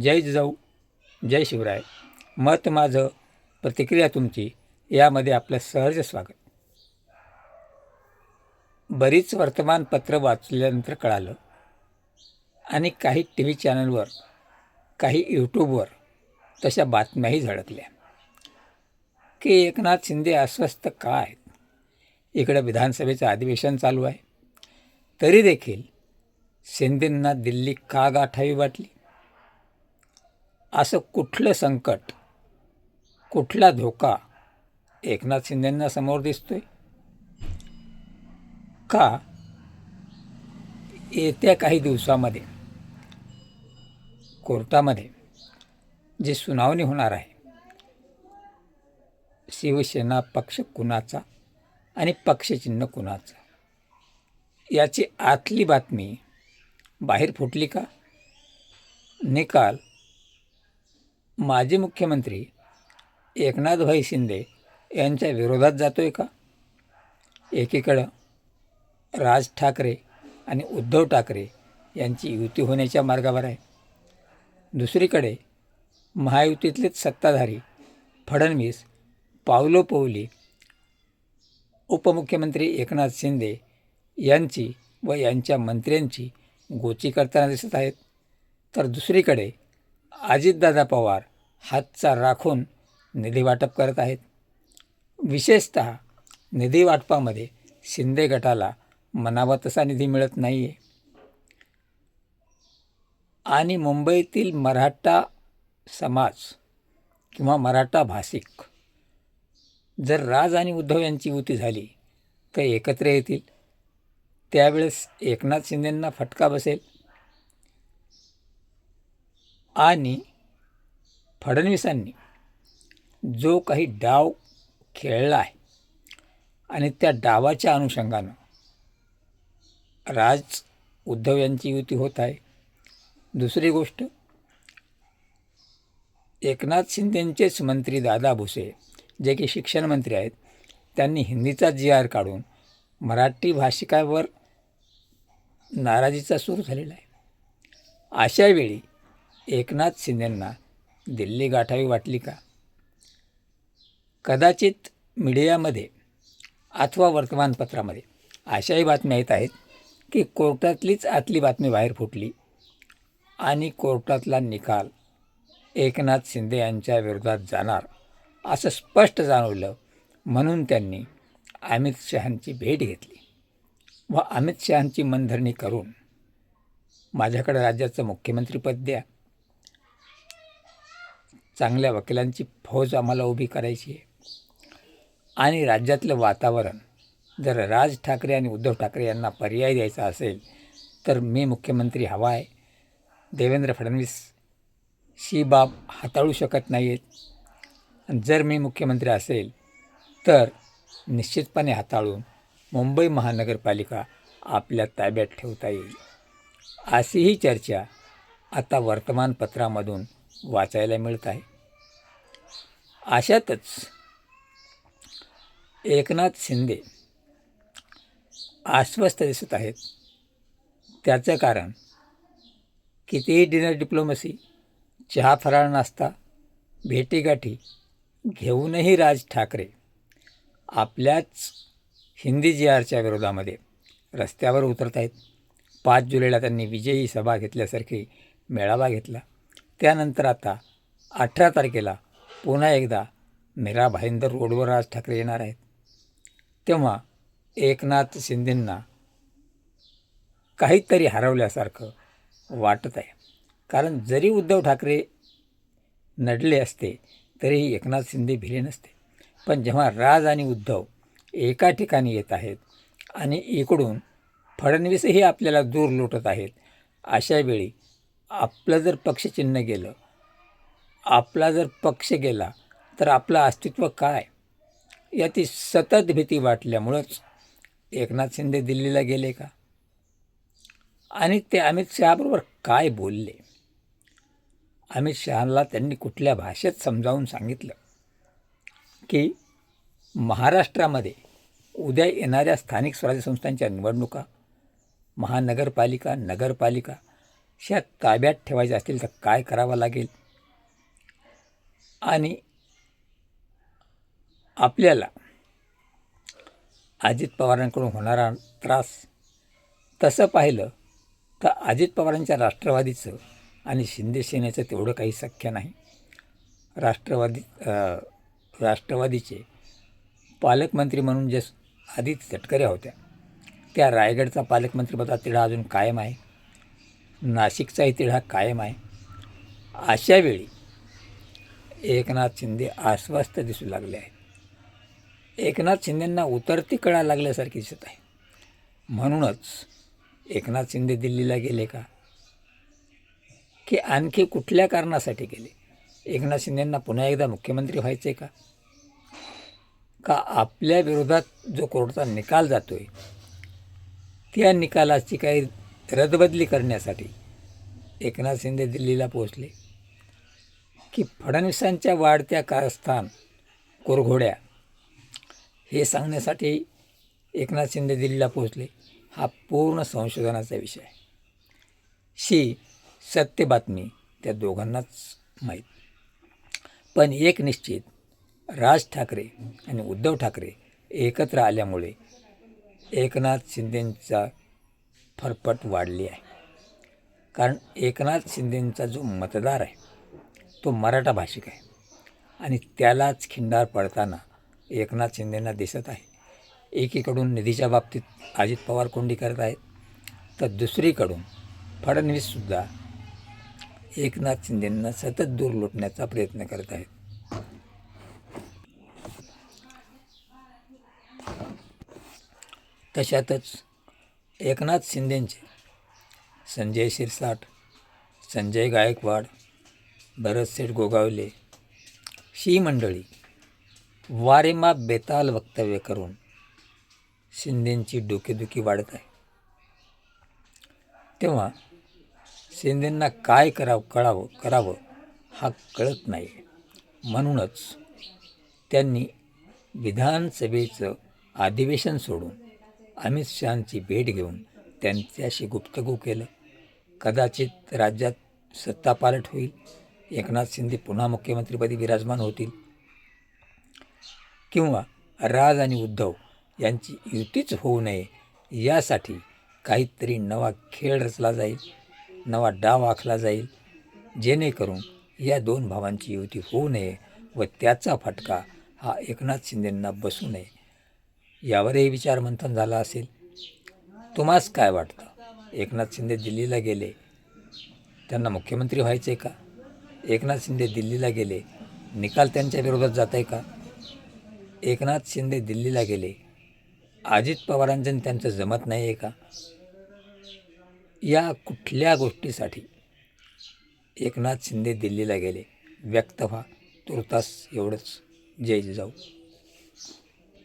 जय जिजाऊ जय शिवराय. मत माझं प्रतिक्रिया तुमची यामध्ये आपलं सहज स्वागत. बरीच वर्तमानपत्र वाचल्यानंतर कळालं आणि काही टी व्ही चॅनलवर काही यूट्यूबवर तशा बातम्याही झळकल्या. की. एकनाथ शिंदे अस्वस्थ का आहेत? इकडं विधानसभेचं अधिवेशन चालू आहे. तरी देखील शिंदेंना दिल्ली का गाठावी वाटली? असं कुठलं संकट कुठला धोका एकनाथ शिंदेंना समोर दिसतोय? का येत्या काही दिवसामध्ये कोर्टामध्ये जी सुनावणी होणार आहे शिवसेना पक्ष कुणाचा आणि पक्षचिन्ह कुणाचं याची आतली बातमी बाहेर फुटली का? निकाल माजी मुख्यमंत्री एकनाथभाई शिंदे यांच्या विरोधात जातो आहे का? एकीकडं राज ठाकरे आणि उद्धव ठाकरे यांची युती होण्याच्या मार्गावर आहे. दुसरीकडे महायुतीतलेच सत्ताधारी फडणवीस पावलोपवली उपमुख्यमंत्री एकनाथ शिंदे यांची व यांच्या मंत्र्यांची गोची करताना दिसत आहेत. तर दुसरीकडे अजितदादा पवार हातचा राखून निधी वाटप करत आहेत. विशेषत निधी वाटपामध्ये शिंदे गटाला मनावा तसा निधी मिळत नाही आहे आणि मुंबईतील मराठा समाज किंवा मराठा भाषिक जर राज आणि उद्धव यांची युती झाली तर एकत्र येतील. त्यावेळेस एकनाथ शिंदेंना फटका बसेल. आणि फडणवीसांनी जो काही डाव खेळला आहे आणि त्या डावाच्या अनुषंगानं राज उद्धव यांची युती होत आहे. दुसरी गोष्ट एकनाथ शिंदेंचेच मंत्री दादा भुसे जे की शिक्षण मंत्री आहेत त्यांनी हिंदीचा जी आर काढून मराठी भाषिकावर नाराजीचा सूर झालेला आहे. अशावेळी एकनाथ शिंदेंना दिल्ली गाठावी वाटली का? कदाचित मीडियामध्ये अथवा वर्तमानपत्रामध्ये अशाही बातम्या येत आहेत की कोर्टातलीच आतली बातमी बाहेर फुटली आणि कोर्टातला निकाल एकनाथ शिंदे यांच्या विरोधात जाणार असं स्पष्ट जाणवलं म्हणून त्यांनी अमित शहांची भेट घेतली. व अमित शहांची मनधरणी करून माझ्याकडे राज्याचं मुख्यमंत्रीपद द्या चांगल्या वकिलांची फौज आम्हाला उभी करायची आहे. आणि राज्यातलं वातावरण जर राज ठाकरे आणि उद्धव ठाकरे यांना पर्याय द्यायचा असेल तर मी मुख्यमंत्री हवा आहे देवेंद्र फडणवीस शी बाब हाताळू शकत नाही आहेत जर मी मुख्यमंत्री असेल तर निश्चितपणे हाताळून मुंबई महानगरपालिका आपल्या ताब्यात ठेवता येईल. अशीही चर्चा आता वर्तमानपत्रामधून वाचायला मिळत आहे. अशातच एकनाथ शिंदे आश्वस्त दिसत आहेत. त्याचं कारण कितीही डिनर डिप्लोमसी चहा फराळ नाश्ता भेटीगाठी घेऊनही राज ठाकरे आपल्याच हिंदी जी आरच्या विरोधामध्ये रस्त्यावर उतरत आहेत. पाच जुलैला त्यांनी विजयी सभा घेतल्यासारखी मेळावा घेतला. त्यानंतर आता अठरा तारखेला पुन्हा एकदा मीरा भाईंदर रोडवर राज ठाकरे येणार आहेत. तेव्हा एकनाथ शिंदेंना काहीतरी हरवल्यासारखं वाटत आहे. कारण जरी उद्धव ठाकरे नडले असते तरीही एकनाथ शिंदे भिले नसते. पण जेव्हा राज आणि उद्धव एका ठिकाणी येत आहेत आणि इकडून फडणवीसही आपल्याला दूर लोटत आहेत अशावेळी आपलं जर पक्षचिन्ह गेलं आपला जर पक्ष गेला तर आपलं अस्तित्व काय? याची सतत भीती वाटल्यामुळंच एकनाथ शिंदे दिल्लीला गेले का? आणि ते अमित शहाबरोबर काय बोलले? अमित शहाला त्यांनी कुठल्या भाषेत समजावून सांगितलं? की महाराष्ट्रामध्ये उद्या येणाऱ्या स्थानिक स्वराज्य संस्थांच्या निवडणुका महानगरपालिका नगरपालिका ह्या ताब्यात ठेवायच्या असतील तर काय करावं लागेल? आणि आपल्याला अजित पवारांकडून होणारा त्रास तसं पाहिलं तर अजित पवारांच्या राष्ट्रवादीचं आणि शिंदे सेनेचं तेवढं काही सख्य नाही. राष्ट्रवादी राष्ट्रवादीचे पालकमंत्री म्हणून जे आधीच तटकऱ्या होत्या त्या रायगडचा पालकमंत्रीपदा तिढा अजून कायम आहे. नाशिकचा इतिहास कायम आहे. अशा वेळी एकनाथ शिंदे आश्वस्त दिसू लागले आहेत. एकनाथ शिंदेंना उतरती कळा लागल्यासारखी दिसत आहे. म्हणूनच एकनाथ शिंदे दिल्लीला गेले का? की आणखी कुठल्या कारणासाठी गेले? एकनाथ शिंदेंना पुन्हा एकदा मुख्यमंत्री व्हायचे का? का आपल्या विरोधात जो कोर्टाचा निकाल जातो आहे त्या निकालाची काही रदबदली करण्यासाठी एकनाथ शिंदे दिल्लीला पोहोचले. की फडणवीसांच्या वाढत्या कारस्थान कोरघोड्या हे सांगण्यासाठी एकनाथ शिंदे दिल्लीला पोहोचले. हा पूर्ण संशोधनाचा विषय आहे. शी सत्य बातमी त्या दोघांनाच माहीत. पण एक निश्चित राज ठाकरे आणि उद्धव ठाकरे एकत्र आल्यामुळे एकनाथ शिंदेंचा फरफट वाढली आहे. कारण एकनाथ शिंदेंचा जो मतदार आहे तो मराठा भाषिक आहे. आणि त्यालाच खिंडार पडताना एकनाथ शिंदेंना दिसत आहे. एकीकडून निधीच्या बाबतीत अजित पवार कोंडी करत आहेत तर दुसरीकडून फडणवीससुद्धा एकनाथ शिंदेंना सतत दूर लोटण्याचा प्रयत्न करत आहेत. तशातच एकनाथ शिंदेंचे संजय शिरसाट संजय गायकवाड भरतसेठ गोगावले ही मंडळी वारेमाप बेताल वक्तव्य करून शिंदेंची डोकेदुखी वाढत आहे. तेव्हा शिंदेंना काय करावं कळावं करावं हा कळत नाही. म्हणूनच त्यांनी विधानसभेचं अधिवेशन सोडून अमित शहांची भेट घेऊन त्यांच्याशी गुप्तगू केलं. कदाचित राज्यात सत्तापालट होईल. एकनाथ शिंदे पुन्हा मुख्यमंत्रीपदी विराजमान होतील. किंवा राज आणि उद्धव यांची युतीच होऊ नये यासाठी काहीतरी नवा खेळ रचला जाईल नवा डाव आखला जाईल. जेणेकरून या दोन भावांची युती होऊ नये व त्याचा फटका हा एकनाथ शिंदेंना बसू नये. यावरही विचारमंथन झालं असेल. तुम्हास काय वाटतं? एकनाथ शिंदे दिल्लीला गेले. त्यांना मुख्यमंत्री व्हायचे का? एकनाथ शिंदे दिल्लीला गेले. निकाल त्यांच्या विरोधात जात आहे का? एकनाथ शिंदे दिल्लीला गेले. अजित पवारांचं त्यांचं जमत नाही आहे का? या कुठल्या गोष्टीसाठी एकनाथ शिंदे दिल्लीला गेले? व्यक्त व्हा. तुर्तास एवढंच. जय जाऊ